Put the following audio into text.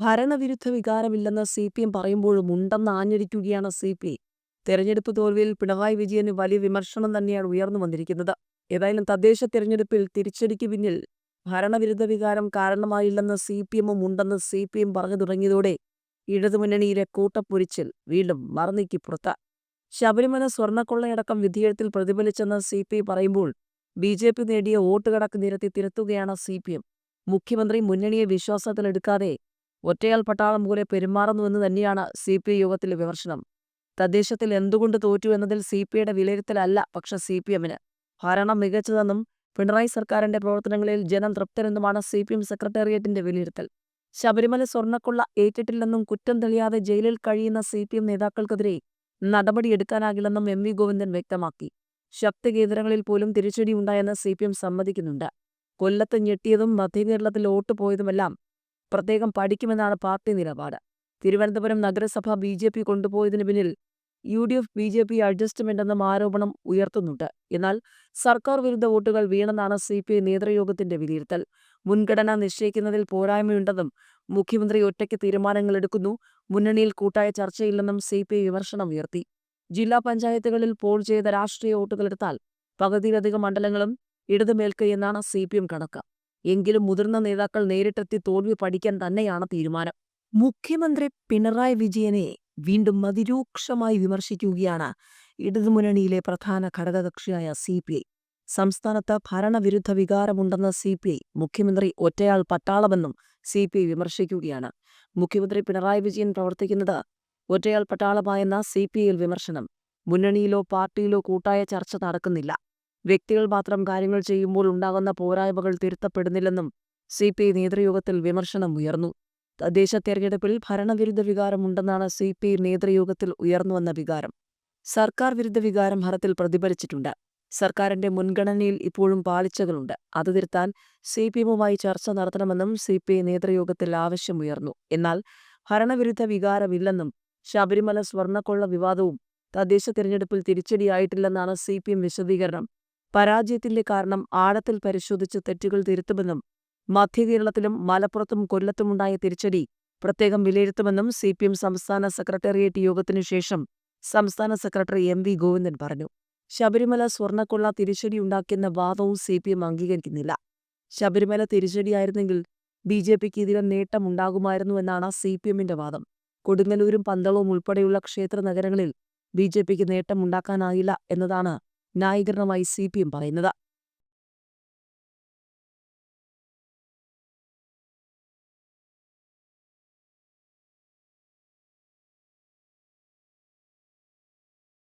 ഭരണവിരുദ്ധ വികാരമില്ലെന്ന് C P M പറയുമ്പോഴും ഉണ്ടെന്ന് ആഞ്ഞടിക്കുകയാണ് സി പി തെരഞ്ഞെടുപ്പ് തോൽവിയിൽ പിണറായി വിജയന് വലിയ വിമർശനം തന്നെയാണ് ഉയർന്നു വന്നിരിക്കുന്നത്. ഏതായാലും തദ്ദേശ തെരഞ്ഞെടുപ്പിൽ തിരിച്ചടിക്ക് പിന്നിൽ ഭരണവിരുദ്ധ വികാരം കാരണമായില്ലെന്ന് സി പി എമ്മും ഉണ്ടെന്ന് സി പി എം പറഞ്ഞു തുടങ്ങിയതോടെ ഇടതുമുന്നണിയിലെ കൂട്ടപ്പൊരിച്ചിൽ വീണ്ടും മറന്നീക്കി പുറത്ത് ശബരിമല സ്വർണക്കൊള്ളയടക്കം വിധിയെഴുത്തിൽ പ്രതിഫലിച്ചെന്ന് സി പി പറയുമ്പോൾ ബി ജെ പി നേടിയ വോട്ട് കണക്ക് നിരത്തി തിരുത്തുകയാണ് സി പി എം മുഖ്യമന്ത്രി മുന്നണിയെ വിശ്വാസത്തിലെടുക്കാതെ ഒറ്റയാൾ പട്ടാളം പോലെ പെരുമാറുന്നുവെന്ന് തന്നെയാണ് സി പി ഐ യോഗത്തിലെ വിമർശനം. തദ്ദേശത്തിൽ എന്തുകൊണ്ട് തോറ്റു എന്നതിൽ സി പി ഐയുടെ വിലയിരുത്തലല്ല പക്ഷെ സി പി എമ്മിന്. ഭരണം മികച്ചതെന്നും പിണറായി സർക്കാരിന്റെ പ്രവർത്തനങ്ങളിൽ ജനം തൃപ്തരെന്നുമാണ് സി പി എം സെക്രട്ടേറിയറ്റിന്റെ വിലയിരുത്തൽ. ശബരിമല സ്വർണക്കുള്ള ഏറ്റിട്ടില്ലെന്നും കുറ്റം തെളിയാതെ ജയിലിൽ കഴിയുന്ന സി പി എം നേതാക്കൾക്കെതിരെ നടപടിയെടുക്കാനാകില്ലെന്നും എം വി ഗോവിന്ദൻ വ്യക്തമാക്കി. ശക്തി കേന്ദ്രങ്ങളിൽ പോലും തിരിച്ചടിയുണ്ടായെന്ന് സി പി എം സമ്മതിക്കുന്നുണ്ട്. കൊല്ലത്ത് ഞെട്ടിയതും മധ്യകേരളത്തിൽ വോട്ട് പോയതുമെല്ലാം പ്രത്യേകം പഠിക്കുമെന്നാണ് പാർട്ടി നിലപാട്. തിരുവനന്തപുരം നഗരസഭ ബി ജെ പി കൊണ്ടുപോയതിനു പിന്നിൽ U D F B J P adjustment എന്നും ആരോപണം ഉയർത്തുന്നുണ്ട്. എന്നാൽ സർക്കാർ വിരുദ്ധ വോട്ടുകൾ വീണെന്നാണ് സി പി ഐ നേതൃയോഗത്തിന്റെ വിലയിരുത്തൽ. മുൻഗണന നിശ്ചയിക്കുന്നതിൽ പോരായ്മയുണ്ടെന്നും മുഖ്യമന്ത്രി ഒറ്റയ്ക്ക് തീരുമാനങ്ങൾ എടുക്കുന്നു. മുന്നണിയിൽ കൂട്ടായ ചർച്ചയില്ലെന്നും സി പി ഐ വിമർശനം ഉയർത്തി. ജില്ലാ പഞ്ചായത്തുകളിൽ പോൾ ചെയ്ത രാഷ്ട്രീയ വോട്ടുകളെടുത്താൽ പകുതിയിലധികം മണ്ഡലങ്ങളും ഇടതുമേൽക്കൈ എന്നാണ് സി പി എം കണക്ക്. എങ്കിലും മുതിർന്ന നേതാക്കൾ നേരിട്ടെത്തി തോൽവി പഠിക്കാൻ തന്നെയാണ് തീരുമാനം. മുഖ്യമന്ത്രി പിണറായി വിജയനെ വീണ്ടും അതിരൂക്ഷമായി വിമർശിക്കുകയാണ് ഇടതുമുന്നണിയിലെ പ്രധാന ഘടകകക്ഷിയായ സി പി ഐ. സംസ്ഥാനത്ത് ഭരണവിരുദ്ധ വികാരമുണ്ടെന്ന സി പി ഐ മുഖ്യമന്ത്രി ഒറ്റയാൾ പട്ടാളമെന്നും സി പി ഐ വിമർശിക്കുകയാണ്. മുഖ്യമന്ത്രി പിണറായി വിജയൻ പ്രവർത്തിക്കുന്നത് ഒറ്റയാൾ പട്ടാളമായെന്ന സി പി ഐയിൽ വിമർശനം. മുന്നണിയിലോ പാർട്ടിയിലോ കൂട്ടായ ചർച്ച നടക്കുന്നില്ല. വ്യക്തികൾ മാത്രം കാര്യങ്ങൾ ചെയ്യുമ്പോൾ ഉണ്ടാകുന്ന പോരായ്മകൾ തിരുത്തപ്പെടുന്നില്ലെന്നും സി പി ഐ നേതൃയോഗത്തിൽ വിമർശനം ഉയർന്നു. തദ്ദേശ തെരഞ്ഞെടുപ്പിൽ ഭരണവിരുദ്ധ വികാരമുണ്ടെന്നാണ് സി പി ഐ നേതൃയോഗത്തിൽ ഉയർന്നുവന്ന വികാരം. സർക്കാർ വിരുദ്ധ വികാരം ഹരത്തിൽ പ്രതിഫലിച്ചിട്ടുണ്ട്. സർക്കാരിന്റെ മുൻഗണനയിൽ ഇപ്പോഴും പാളിച്ചകളുണ്ട്. അത് തിരുത്താൻ സി പി എമ്മുമായി ചർച്ച നടത്തണമെന്നും സി പി ഐ നേതൃയോഗത്തിൽ ആവശ്യമുയർന്നു. എന്നാൽ ഭരണവിരുദ്ധ വികാരമില്ലെന്നും ശബരിമല സ്വർണക്കൊള്ള വിവാദവും തദ്ദേശ തിരഞ്ഞെടുപ്പിൽ തിരിച്ചടിയായിട്ടില്ലെന്നാണ് സി പി എം വിശദീകരണം. പരാജയത്തിന്റെ കാരണം ആഴത്തിൽ പരിശോധിച്ച് തെറ്റുകൾ തിരുത്തുമെന്നും മധ്യകേരളത്തിലും മലപ്പുറത്തും കൊല്ലത്തുമുണ്ടായ തിരിച്ചടി പ്രത്യേകം വിലയിരുത്തുമെന്നും സി പി എം സംസ്ഥാന സെക്രട്ടേറിയറ്റ് യോഗത്തിനു ശേഷം സംസ്ഥാന സെക്രട്ടറി എം വി ഗോവിന്ദൻ പറഞ്ഞു. ശബരിമല സ്വർണക്കൊള്ള തിരിച്ചടിയുണ്ടാക്കിയെന്ന വാദവും സി പി എം അംഗീകരിക്കുന്നില്ല. ശബരിമല തിരിച്ചടിയായിരുന്നെങ്കിൽ ബി ജെ പിക്ക് ഇതിലും നേട്ടമുണ്ടാകുമായിരുന്നുവെന്നാണ് സി പി എമ്മിന്റെ വാദം. കൊടുങ്ങല്ലൂരും പന്തളവും ഉൾപ്പെടെയുള്ള ക്ഷേത്ര നഗരങ്ങളിൽ ബി ജെ പിക്ക് നേട്ടമുണ്ടാക്കാനായില്ല എന്നതാണ് ന്യായീകരണമായി സി പി എം പറയുന്നത്.